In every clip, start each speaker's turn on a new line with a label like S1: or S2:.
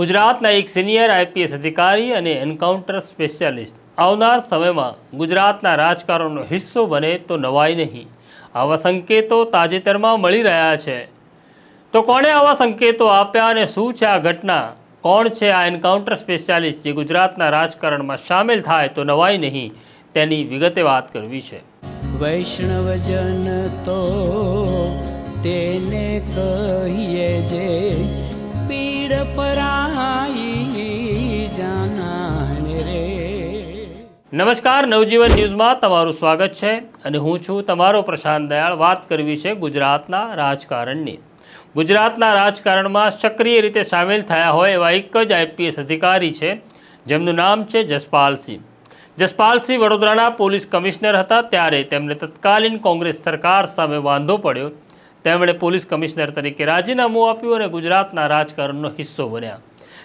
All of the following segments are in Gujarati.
S1: ગુજરાતના એક સિનિયર આઈપીએસ અધિકારી અને એન્કાઉન્ટર સ્પેશિયાલિસ્ટ આવનાર સમયમાં ગુજરાતના રાજકારણનો હિસ્સો બને તો નવાઈ નહીં. આવા સંકેતો તાજેતરમાં મળી રહ્યા છે. તો કોણે આવા સંકેતો આપ્યા અને શું છે આ ઘટના? કોણ છે આ એન્કાઉન્ટર સ્પેશિયાલિસ્ટ જે ગુજરાતના રાજકારણમાં સામેલ થાય તો નવાઈ નહીં? તેની વિગતે વાત કરવી છે.
S2: વૈષ્ણવજન તો તેને કહીએ જે પીડ પરાઈ
S1: નમસ્કાર, નવજીવન ન્યૂઝમાં તમારું સ્વાગત છે અને હું છું તમારો પ્રશાંત દયાળ. વાત કરવી છે ગુજરાતના રાજકારણની. ગુજરાતના રાજકારણમાં સક્રિય રીતે સામેલ થયા હોય એવા એક જ આઈપીએસ અધિકારી છે, જેમનું નામ છે જસપાલસિંહ જસપાલસિંહ વડોદરાના પોલીસ કમિશનર હતા, ત્યારે તેમને તત્કાલીન કોંગ્રેસ સરકાર સામે વાંધો પડ્યો. તેમણે પોલીસ કમિશનર તરીકે રાજીનામું આપ્યું અને ગુજરાતના રાજકારણનો હિસ્સો બન્યા.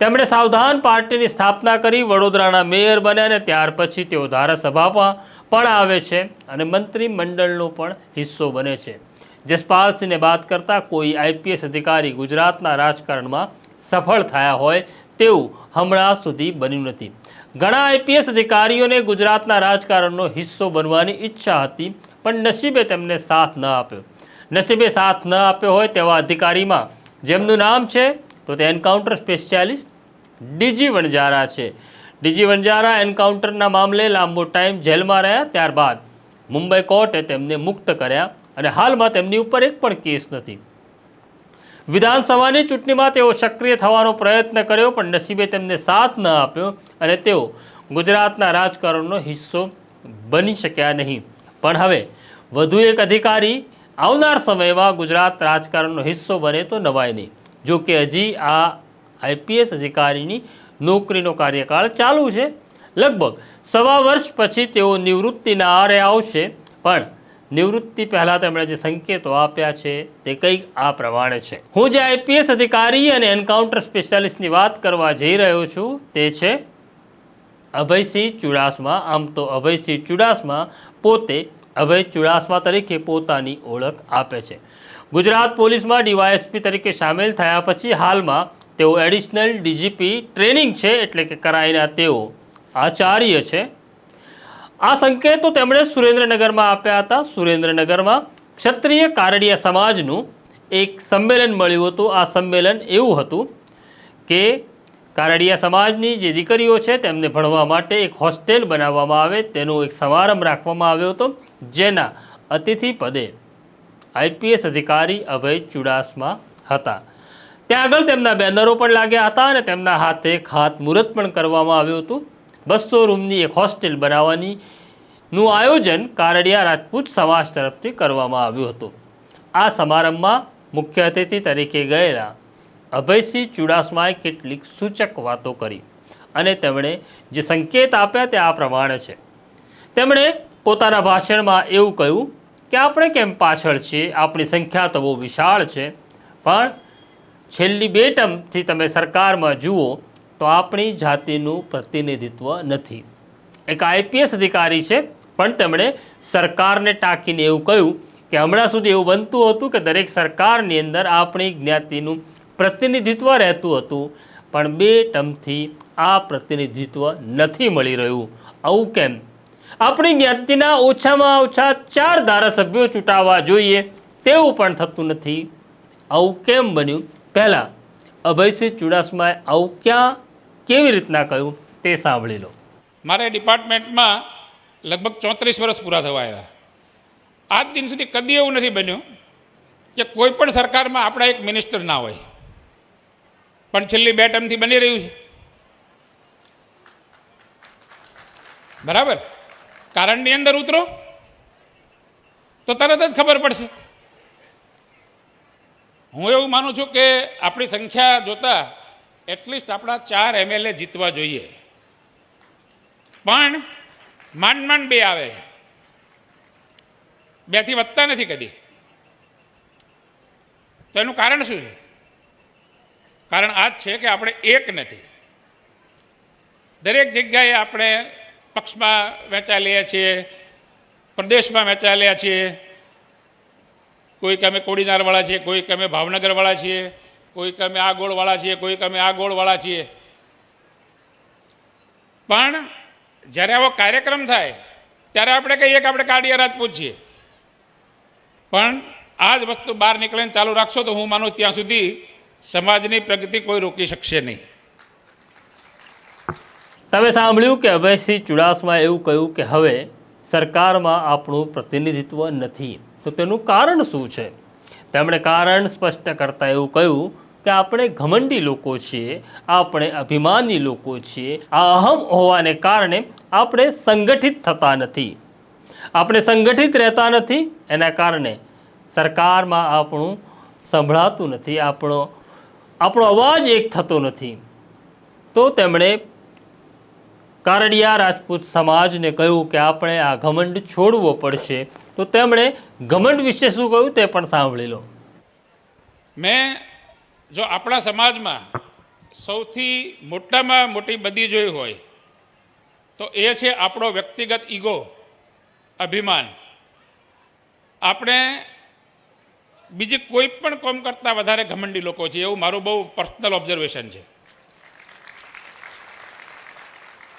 S1: તેમણે સાવધાન પાર્ટીની સ્થાપના કરી, વડોદરાના મેયર બન્યા અને ત્યાર પછી તેઓ ધારાસભામાં પણ આવે છે અને મંત્રીમંડળનો પણ હિસ્સો બને છે. જસપાલસિંહને બાદ કરતાં કોઈ આઈપીએસ અધિકારી ગુજરાતના રાજકારણમાં સફળ થયા હોય તેવું હમણાં સુધી બન્યું નથી. ઘણા આઈપીએસ અધિકારીઓને ગુજરાતના રાજકારણનો હિસ્સો બનવાની ઈચ્છા હતી, પણ નસીબે તેમને સાથ ન આપ્યો. નસીબે સાથ ન આપ્યો હોય તેવા અધિકારીમાં જેમનું નામ છે તો તે એન્કાઉન્ટર સ્પેશિયાલિસ્ટ ડીજી વણજારા છે. ડીજી વણજારા એન્કાઉન્ટરના મામલે લાંબો ટાઈમ જેલમાં રહ્યા ત્યારબાદ મુંબઈ કોર્ટે તેમને મુક્ત કર્યા અને હાલમાં તેમની ઉપર એક પણ કેસ નથી. વિધાનસભાની ચૂંટણીમાં તેઓ સક્રિય થવાનો પ્રયત્ન કર્યો, પણ નસીબે તેમને સાથ ન આપ્યો અને તેઓ ગુજરાતના રાજકારણનો હિસ્સો બની શક્યા નહીં. પણ હવે વધુ એક અધિકારી આવનાર સમયમાં ગુજરાત રાજકારણનો હિસ્સો બને તો નવાય નહીં. જો કે હજી આ આઈપીએસ અધિકારીની નોકરીનો કાર્યકાળ ચાલુ છે. લગભગ સવા વર્ષ પછી તેઓ નિવૃત્તિના આરે આવશે. પણ નિવૃત્તિ પહેલાં તેમણે જે સંકેતો આપ્યા છે તે કંઈક આ પ્રમાણે છે. હું જે આઈપીએસ અધિકારી અને એન્કાઉન્ટર સ્પેશિયાલિસ્ટની વાત કરવા જઈ રહ્યો છું તે છે અભયસિંહ ચુડાસમા. આમ તો અભયસિંહ ચુડાસમા પોતે અભય ચુડાસમા તરીકે પોતાની ઓળખ આપે છે. ગુજરાત પોલીસમાં ડીવાયએસપી તરીકે સામેલ થયા પછી હાલમાં તેઓ એડિશનલ ડીજીપી ટ્રેનિંગ છે એટલે કે કરાયેલા તેઓ આચાર્ય છે. આ સંકેતો તેમણે સુરેન્દ્રનગરમાં આપ્યા હતા. સુરેન્દ્રનગરમાં ક્ષત્રિય કારડિયા સમાજનું એક સંમેલન મળ્યું હતું. આ સંમેલન એવું હતું કે કારડિયા સમાજની જે દીકરીઓ છે તેમને ભણવા માટે એક હોસ્ટેલ બનાવવામાં આવે. તેનો એક સમારંભ રાખવામાં આવ્યો હતો, જેના અતિથિ પદે આઈપીએસ અધિકારી અભય ચુડાસમા હતા. ત્યાં આગળ તેમના બેનરો પણ લાગ્યા હતા અને તેમના હાથે ખાતમુહૂર્ત પણ કરવામાં આવ્યું હતું. બસો રૂમની એક હોસ્ટેલ બનાવવાની નું આયોજન કારડિયા રાજપૂત સમાજ તરફથી કરવામાં આવ્યું હતું. આ સમારંભમાં મુખ્ય અતિથિ તરીકે ગયેલા અભયસિંહ ચુડાસમાએ કેટલીક સૂચક વાતો કરી અને તેમણે જે સંકેત આપ્યા તે આ પ્રમાણે છે. તેમણે પોતાના ભાષણમાં એવું કહ્યું કે આપણે કેમ પાછળ છીએ? આપણી સંખ્યા તો બહુ વિશાળ છે. પણ છેલ્લી બે ટર્મથી તમે સરકારમાં જુઓ તો આપણી જાતિનું પ્રતિનિધિત્વ નથી. એક આઈપીએસ અધિકારી છે, પણ તેમણે સરકારને ટાંકીને એવું કહ્યું કે હમણાં સુધી એવું બનતું હતું કે દરેક સરકારની અંદર આપણી જ્ઞાતિનું પ્રતિનિધિત્વ રહેતું હતું, પણ બે ટર્મથી આ પ્રતિનિધિત્વ નથી મળી રહ્યું. આવું કેમ? આપણી જ્ઞાતિના ઓછામાં ઓછા ચાર ધારાસભ્યો ચૂંટાવા જોઈએ. તેવું પણ થતું નથી. આવું કેમ બન્યું? પહેલાં, અભયસિંહ ચુડાસમાએ આવું ક્યાં, કેવી રીતના કહ્યું? તે સાંભળી લો.
S3: મારે ડિપાર્ટમેન્ટમાં લગભગ ચોત્રીસ વર્ષ પૂરા થવા આવ્યા. આજ દિન સુધી કદી એવું નથી બન્યું કે કોઈ પણ સરકારમાં આપણા એક મિનિસ્ટર ના હોય. પણ છેલ્લી બે ટર્મથી બની રહ્યું છે. બરાબર? કારણની અંદર ઉતરો તો તરત જ ખબર પડશે. હું એવું માનું છું કે આપણી સંખ્યા જોતા એટલીસ્ટ આપણા ચાર એમએલએ જીતવા જોઈએ. પણ માંડ માંડ બે આવે. બેથી વધતા નથી કદી. તો એનું કારણ શું છે? કારણ આ જ છે કે આપણે એક નથી. દરેક જગ્યાએ આપણે પક્ષમાં વહેંચાયેલા છીએ, પ્રદેશમાં વહેંચાયેલા છીએ. કોઈક અમે કોડીનારવાળા છીએ, કોઈક અમે ભાવનગરવાળા છીએ, કોઈક અમે આ ગોળવાળા છીએ, કોઈક અમે આ ગોળવાળા છીએ. પણ જ્યારે આવો કાર્યક્રમ થાય, ત્યારે આપણે કહીએ કે આપણે કાળિયા રાજપૂત છીએ પણ આ જ વસ્તુ બહાર નીકળીને ચાલુ રાખશો તો હું માનું ત્યાં સુધી સમાજની પ્રગતિ કોઈ રોકી શકશે નહીં.
S1: તમે સાંભળ્યું કે અભયસિંહ ચુડાસમાએ એવું કહ્યું કે હવે સરકારમાં આપણું પ્રતિનિધિત્વ નથી. તો તેનું કારણ શું છે? તેમણે કારણ સ્પષ્ટ કરતાં એવું કહ્યું કે આપણે ઘમંડી લોકો છીએ, આપણે અભિમાની લોકો છીએ, આ અહમ હોવાને કારણે આપણે સંગઠિત થતા નથી. આપણે સંગઠિત રહેતા નથી, એના કારણે સરકારમાં આપણું સંભળાતું નથી, આપણો આપણો અવાજ એક થતો નથી. તો તેમણે કારડિયા રાજપૂત સમાજને કહ્યું કે આપણે આ ઘમંડ છોડવો પડશે. તો તેમણે ઘમંડ વિશે શું કહ્યું તે પણ સાંભળી લો.
S3: મેં જો આપણા સમાજમાં સૌથી મોટામાં મોટી બદી જોઈ હોય, તો એ છે આપણો વ્યક્તિગત ઈગો, અભિમાન. આપણે બીજી કોઈ પણ કોમ કરતાં વધારે ઘમંડી લોકો છીએ એવું મારું બહુ પર્સનલ ઓબ્ઝર્વેશન છે.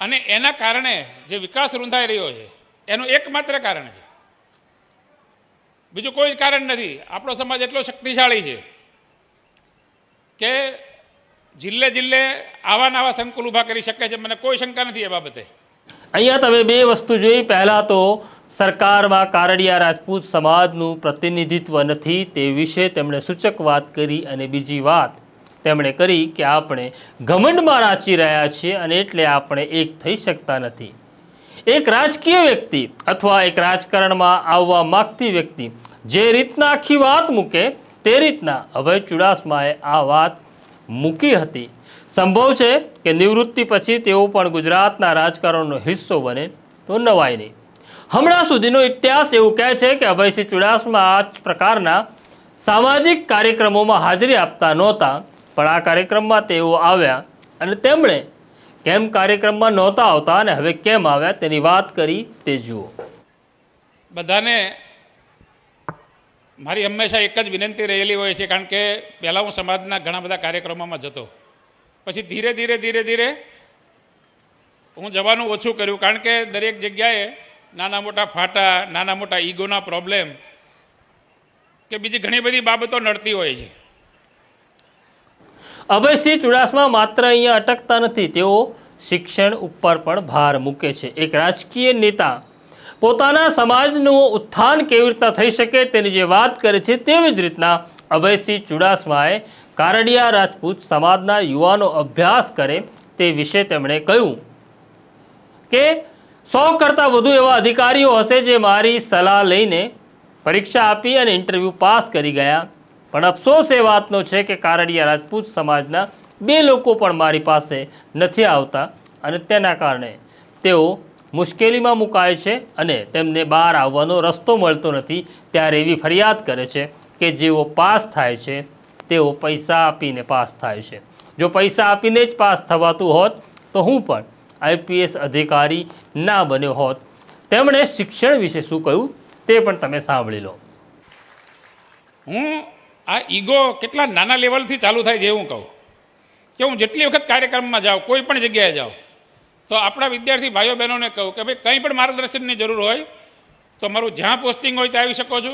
S3: અને એના કારણે જે વિકાસ રૂંધાઈ રહ્યો છે, એનું એકમાત્ર કારણ છે. બીજું કોઈ કારણ નથી. આપણો સમાજ એટલો શક્તિશાળી છે કે જિલ્લે જિલ્લે આવા નવા સંકુલ ઊભા કરી શકે છે. મને કોઈ શંકા નથી એ બાબતે.
S1: અહીંયા તમે બે વસ્તુ જોઈ. પહેલાં તો સરકારમાં કારડિયા રાજપૂત સમાજનું પ્રતિનિધિત્વ નથી તે વિશે તેમણે સૂચક વાત કરી અને બીજી વાત તેમણે કરી કે આપણે ઘમંડમાં રાચી રહ્યા છીએ અને એટલે આપણે એક થઈ શકતા નથી. એક રાજકીય વ્યક્તિ અથવા એક રાજકારણમાં આવવા માગતી વ્યક્તિ જે રીતના આખી વાત મૂકે તે રીતના અભય ચુડાસમાએ આ વાત મૂકી હતી. સંભવ છે કે નિવૃત્તિ પછી તેઓ પણ ગુજરાતના રાજકારણનો હિસ્સો બને તો નવાય નહીં. હમણાં સુધીનો ઇતિહાસ એવું કહે છે કે અભયસિંહ ચુડાસમા આ પ્રકારના સામાજિક કાર્યક્રમોમાં હાજરી આપતા નહોતા. પણ આ કાર્યક્રમમાં તેઓ આવ્યા અને તેમણે કેમ કાર્યક્રમમાં નહોતા આવતા અને હવે કેમ આવ્યા તેની વાત કરી તે જુઓ.
S3: બધાને મારી હંમેશા એક જ વિનંતી રહેલી હોય છે, કારણ કે પહેલાં હું સમાજના ઘણા બધા કાર્યક્રમોમાં જતો. પછી ધીરે ધીરે ધીરે ધીરે હું જવાનું ઓછું કર્યું, કારણ કે દરેક જગ્યાએ નાના મોટા ફાટા, નાના મોટા ઈગોના પ્રોબ્લેમ કે બીજી ઘણી બધી બાબતો નડતી હોય છે.
S1: અભયસિંહ ચુડાસમા માત્ર અહીંયા અટકતા નથી, તેઓ શિક્ષણ ઉપર પણ ભાર મૂકે છે. એક રાજકીય નેતા પોતાના સમાજનું ઉત્થાન કેવી રીતના થઈ શકે તેની જે વાત કરે છે તેવી જ રીતના અભયસિંહ ચુડાસમાએ કારડિયા રાજપૂત સમાજના યુવાનો અભ્યાસ કરે તે વિશે તેમણે કહ્યું કે, સો કરતાં વધુ એવા અધિકારીઓ હશે જે મારી સલાહ લઈને પરીક્ષા આપી અને ઇન્ટરવ્યૂ પાસ કરી ગયા. પણ અફસોસ એ વાતનો છે કે કારડિયા રાજપૂત સમાજના બે લોકો પણ મારી પાસે નથી આવતા અને તેના કારણે તેઓ મુશ્કેલીમાં મુકાય છે અને તેમને બહાર આવવાનો રસ્તો મળતો નથી ત્યારે એવી ફરિયાદ કરે છે કે જેઓ પાસ થાય છે, તેઓ પૈસા આપીને પાસ થાય છે. જો પૈસા આપીને જ પાસ થવાતું હોત, તો હું પણ આઈપીએસ અધિકારી ના બન્યો હોત. તેમણે શિક્ષણ વિશે શું કહ્યું તે પણ તમે સાંભળી લો.
S3: હું આ ઈગો કેટલા નાના લેવલથી ચાલુ થાય છે એવું કહું. કે હું જેટલી વખત કાર્યક્રમમાં જાઉં, કોઈ પણ જગ્યાએ જાઉં, તો આપણા વિદ્યાર્થી ભાઈઓ બહેનોને કહું કે ભાઈ, કંઈ પણ માર્ગદર્શનની જરૂર હોય, તો મારું જ્યાં પોસ્ટિંગ હોય ત્યાં આવી શકો છો.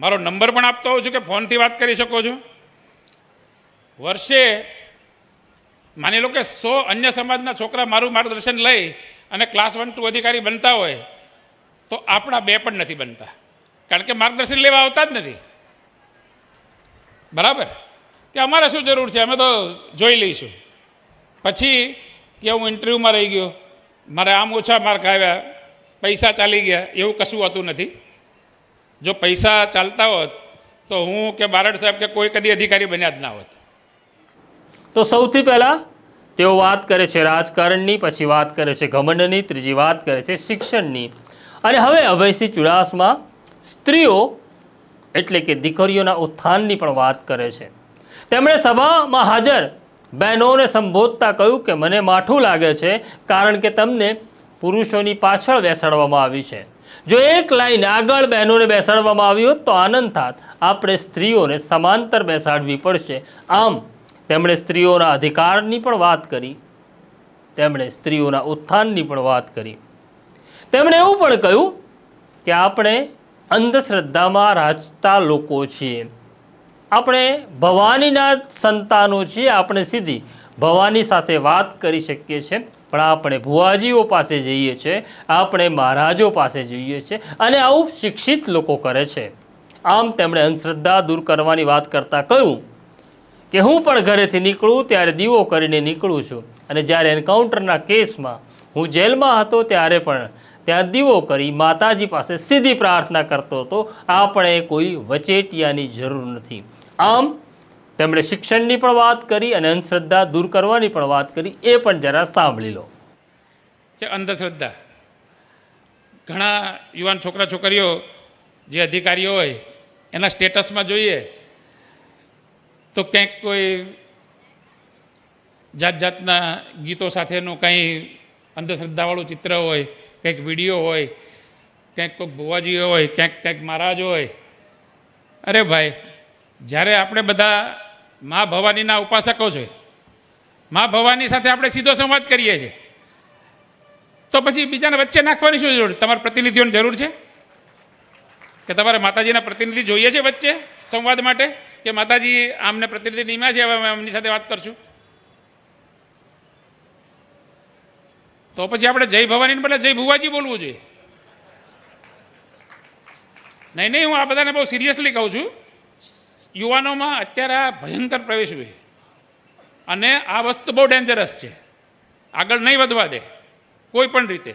S3: મારો નંબર પણ આપતો હોઉં છું કે ફોનથી વાત કરી શકો છો. વર્ષે માની લો કે સો અન્ય સમાજના છોકરા મારું માર્ગદર્શન લઈ અને ક્લાસ વન, ટુ અધિકારી બનતા હોય, તો આપણા બે પણ નથી બનતા. કારણ કે માર્ગદર્શન લેવા આવતા જ નથી. બરાબર? કે અમારે શું જરૂર છે? અમે તો જોઈ લઈશું. પછી કે હું ઇન્ટરવ્યૂમાં રહી ગયો. મારે આમ ઓછા માર્ક આવ્યા. પૈસા ચાલી ગયા. એવું કશું હોતું નથી. જો પૈસા ચાલતા હોત, તો હું કે બારડ સાહેબ કે કોઈ કદી અધિકારી બન્યા જ ના હોત.
S1: તો સૌથી પહેલાં તેઓ વાત કરે છે રાજકારણની, પછી વાત કરે છે ઘમંડની, ત્રીજી વાત કરે છે શિક્ષણની. અને હવે અભયસિંહ ચુડાસમા સ્ત્રીઓ એટલે કે દીકરીઓના ઉત્થાનની પણ વાત કરે છે. તેમણે સભામાં હાજર બહેનોને સંબોધતા કહ્યું કે મને માઠું લાગે છે કારણ કે તમને પુરુષોની પાછળ બેસાડવામાં આવી છે. જો એક લાઈન આગળ બહેનોને બેસાડવામાં આવી હોત તો આનંદ થાત. આપણે સ્ત્રીઓને સમાંતર બેસાડવી પડશે. આમ તેમણે સ્ત્રીઓના અધિકારની પણ વાત કરી. તેમણે સ્ત્રીઓના ઉત્થાનની પણ વાત કરી. તેમણે એવું પણ કહ્યું કે આપણે અંધશ્રદ્ધામાં રાજતા લોકો છીએ. આપણે ભવાનીના સંતાનો છીએ, આપણે સીધી ભવાની સાથે વાત કરી શકીએ છીએ, પણ આપણે ભુવાજીઓ પાસે જઈએ છીએ, આપણે મહારાજો પાસે જઈએ છીએ અને આવું શિક્ષિત લોકો કરે છે. આમ તેમણે અંધશ્રદ્ધા દૂર કરવાની વાત કરતાં કહ્યું કે હું પણ ઘરેથી નીકળું, ત્યારે દીવો કરીને નીકળું છું અને જ્યારે એન્કાઉન્ટરના કેસમાં હું જેલમાં હતો, ત્યારે પણ ત્યાં દીવો કરી માતાજી પાસે સીધી પ્રાર્થના કરતો હતો, આપણે કોઈ વચેટિયાની જરૂર નથી. આમ તેમણે શિક્ષણની પણ વાત કરી અને અંધશ્રદ્ધા દૂર કરવાની પણ વાત કરી, એ પણ જરા સાંભળી લો.
S3: કે અંધશ્રદ્ધા. ઘણા યુવાન છોકરા છોકરીઓ જે અધિકારીઓ હોય, એના સ્ટેટસમાં જોઈએ, તો ક્યાંક કોઈ જાત જાતના ગીતો સાથેનું કંઈ અંધશ્રદ્ધાવાળું ચિત્ર હોય કંઈક વીડિયો હોય, ક્યાંક કોઈ ભુવાજી હોય, ક્યાંક ક્યાંક મહારાજ હોય. અરે ભાઈ, જ્યારે આપણે બધા મા ભવાનીના ઉપાસકો છે, મા ભવાની સાથે આપણે સીધો સંવાદ કરીએ છીએ, તો પછી બીજાને વચ્ચે નાખવાની શું જરૂર? તમારા પ્રતિનિધિઓની જરૂર છે? કે તમારે માતાજીના પ્રતિનિધિ જોઈએ છે વચ્ચે સંવાદ માટે? કે માતાજી આમને પ્રતિનિધિ નિમ્યા છે, હવે અમે એમની સાથે વાત કરશું? તો પછી આપણે જય ભવાનીને બદલે જય ભુવાજી બોલવું જોઈએ. નહીં નહીં, હું આ બધાને બહુ સિરિયસલી કહું છું. યુવાનોમાં અત્યારે આ ભયંકર પ્રવેશ હોય. અને આ વસ્તુ બહુ ડેન્જરસ છે. આગળ નહીં વધવા દે. કોઈ પણ રીતે.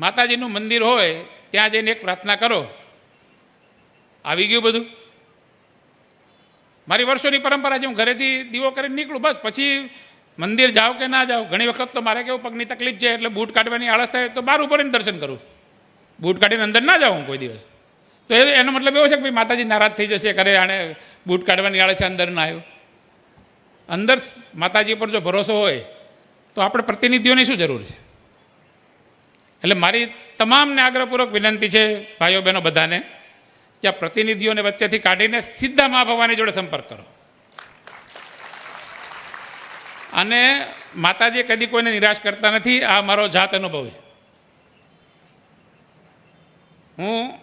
S3: માતાજીનું મંદિર હોય, ત્યાં જઈને એક પ્રાર્થના કરો. આવી ગયું બધું? મારી વર્ષોની પરંપરા છે, હું ઘરેથી દીવો કરીને નીકળું, બસ. પછી મંદિર જાઓ કે ના જાઓ? ઘણી વખત તો મારે કેવું, પગની તકલીફ છે એટલે બૂટ કાઢવાની આળસ થાય તો બહાર ઉપર દર્શન કરું. બૂટ કાઢીને અંદર ના જાઉં કોઈ દિવસ. તો એ, એનો મતલબ એવો છે કે ભાઈ માતાજી નારાજ થઈ જશે કરે આણે બૂટ કાઢવાની આળે છે, અંદર ના આવ્યો. અંદર માતાજી પર જો ભરોસો હોય, તો આપણે પ્રતિનિધિઓની શું જરૂર છે? એટલે મારી તમામને આગ્રહપૂર્વક વિનંતી છે, ભાઈઓ બહેનો બધાને, કે આ પ્રતિનિધિઓને વચ્ચેથી કાઢીને સીધા મા ભવાની જોડે સંપર્ક કરો. અને માતાજી કદી કોઈને નિરાશ કરતા નથી. આ મારો જાત અનુભવ છે. હું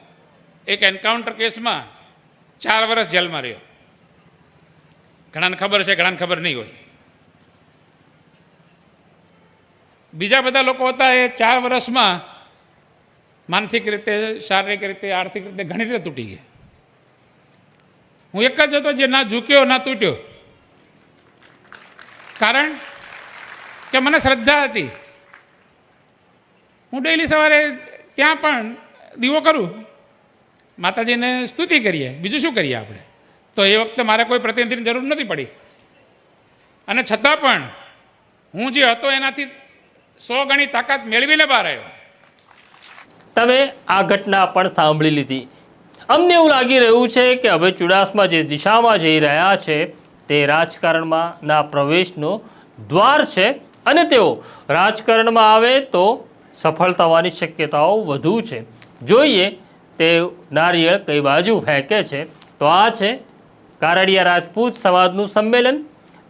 S3: એક એન્કાઉન્ટર કેસમાં ચાર વર્ષ જેલમાં રહ્યો. ઘણાને ખબર છે, ઘણાને ખબર નહીં હોય. બીજા બધા લોકો હતા એ ચાર વર્ષમાં માનસિક રીતે, શારીરિક રીતે, આર્થિક રીતે ઘણી રીતે તૂટી ગયા. હું એક જ હતો જે ના ઝૂક્યો, ના તૂટ્યો. કારણ કે મને શ્રદ્ધા હતી. હું ડેઈલી સવારે ત્યાં પણ દીવો કરું. માતાજીને સ્તુતિ કરીએ. બીજું શું કરીએ આપણે? તો એ વખતે મારે કોઈ પ્રતિનિધિની જરૂર નથી પડી. અને છતાં પણ હું જે હતો એનાથી સો ગણી તાકાત મેળવીને બહાર આવ્યો.
S1: તમે આ ઘટના પણ સાંભળી લીધી. અમને એવું લાગી રહ્યું છે કે હવે ચુડાસમા જે દિશામાં જઈ રહ્યા છે તે રાજકારણમાં ના પ્રવેશનો દ્વાર છે અને તેઓ રાજકારણમાં આવે તો સફળ થવાની શક્યતાઓ વધુ છે. જોઈએ તે નારિયેળ કઈ બાજુ ફેંકે છે. તો આ છે કારડિયા રાજપૂત સમાજનું સંમેલન.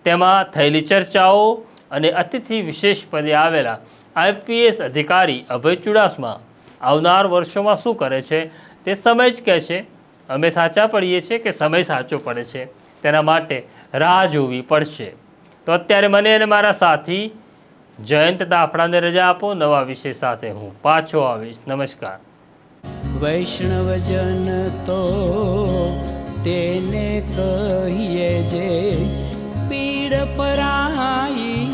S1: તેમાં થયેલી ચર્ચાઓ અને અતિથિ વિશેષ પદે આવેલા આઈપીએસ અધિકારી અભય ચુડાસમા આવનાર વર્ષોમાં શું કરે છે તે સમય જ કહે છે. અમે સાચા પડીએ છીએ કે સમય સાચો પડે છે? તેના માટે રાહ જોવી પડશે. તો અત્યારે મને અને મારા સાથી જયંત દાફડાને રજા આપો. નવા વિષય સાથે હું પાછો આવીશ. નમસ્કાર.
S2: વૈષ્ણવજન તો તેને કહીએ જે પીડ પરાઈ